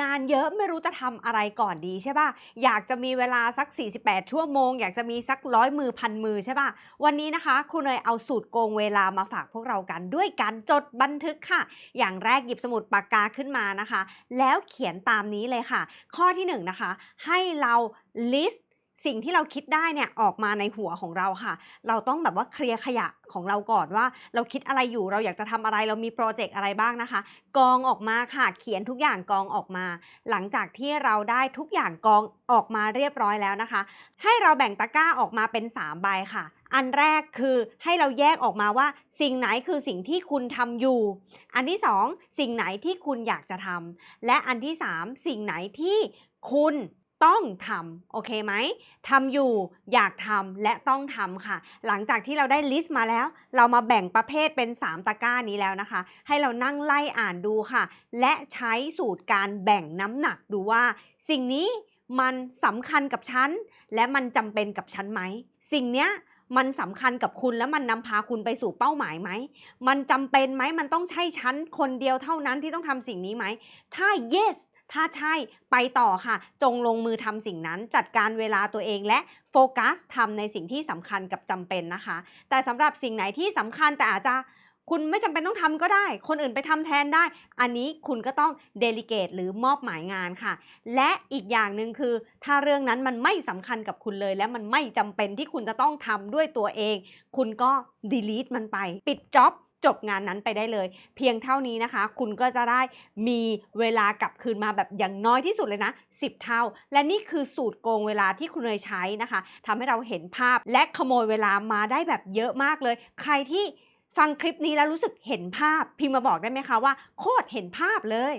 งานเยอะไม่รู้จะทำอะไรก่อนดีใช่ป่ะ อยากจะมีเวลาสัก 48 ชั่วโมง อยากจะมีสักร้อยมือพันมือใช่ป่ะ วันนี้นะคะครูเนยเอาสูตรโกงเวลามาฝากพวกเรากันด้วยการจดบันทึกค่ะ อย่างแรกหยิบสมุดปากกาขึ้นมานะคะ แล้วเขียนตามนี้เลยค่ะ ข้อที่หนึ่งนะคะ ให้เรา list สิ่งที่เราคิดได้เนี่ยออกมาในหัวของเราค่ะ เราต้องแบบว่าเคลียร์ขยะของเราก่อนว่า เราคิดอะไรอยู่เราอยากจะทำอะไร เรามีโปรเจกต์อะไรบ้างนะคะ กองออกมาค่ะ เขียนทุกอย่างกองออกมา หลังจากที่เราได้ทุกอย่างกองออกมาเรียบร้อยแล้วนะคะ ให้เราแบ่งตะกร้าออกมาเป็น 3 ใบค่ะ อันแรกคือให้เราแยกออกมาว่า สิ่งไหนคือสิ่งที่คุณทำอยู่ อันที่ 2 สิ่งไหนที่คุณอยากจะทำและอันที่ 3 สิ่งไหนที่คุณ ต้องทำโอเคไหมทำอยู่อยากทำและต้องทำค่ะ หลังจากที่เราได้ลิสต์มาแล้ว เรามาแบ่งประเภทเป็น 3 ตะกร้านี้แล้วนะคะ ให้เรานั่งไล่อ่านดูค่ะ และใช้สูตรการแบ่งน้ำหนักดูว่า สิ่งนี้มันสำคัญกับฉัน และมันจำเป็นกับฉันไหม สิ่งเนี้ยมันสำคัญกับคุณแล้วมันนำพาคุณไปสู่เป้าหมายไหม มันจำเป็นไหม มันต้องใช่ฉันคนเดียวเท่านั้นที่ต้องทำสิ่งนี้ไหม ถ้า yes ถ้าใช่ไปต่อค่ะ จงลงมือทำสิ่งนั้น จัดการเวลาตัวเองและโฟกัสทำในสิ่งที่สำคัญกับจำเป็นนะคะ แต่สำหรับสิ่งไหนที่สำคัญแต่อาจจะคุณไม่จำเป็นต้องทำก็ได้ คนอื่นไปทำแทนได้ อันนี้คุณก็ต้องเดลิเกตหรือมอบหมายงานค่ะ และอีกอย่างหนึ่งคือ ถ้าเรื่องนั้นมันไม่สำคัญกับคุณเลย และมันไม่จำเป็นที่คุณจะต้องทำด้วยตัวเอง คุณก็ delete มันไป ปิดจ็อบ จบงานนั้นไปได้เลย เพียงเท่านี้นะคะ คุณก็จะได้มีเวลากลับคืนมาแบบอย่างน้อยที่สุดเลยนะ 10 เท่า และนี่คือสูตรโกงเวลาที่คุณเนยใช้นะคะทำให้เราเห็นภาพและขโมยเวลามาได้แบบเยอะมากเลย ใครที่ฟังคลิปนี้แล้วรู้สึกเห็นภาพพิมพ์มาบอกได้ไหมคะว่าโคตรเห็นภาพเลย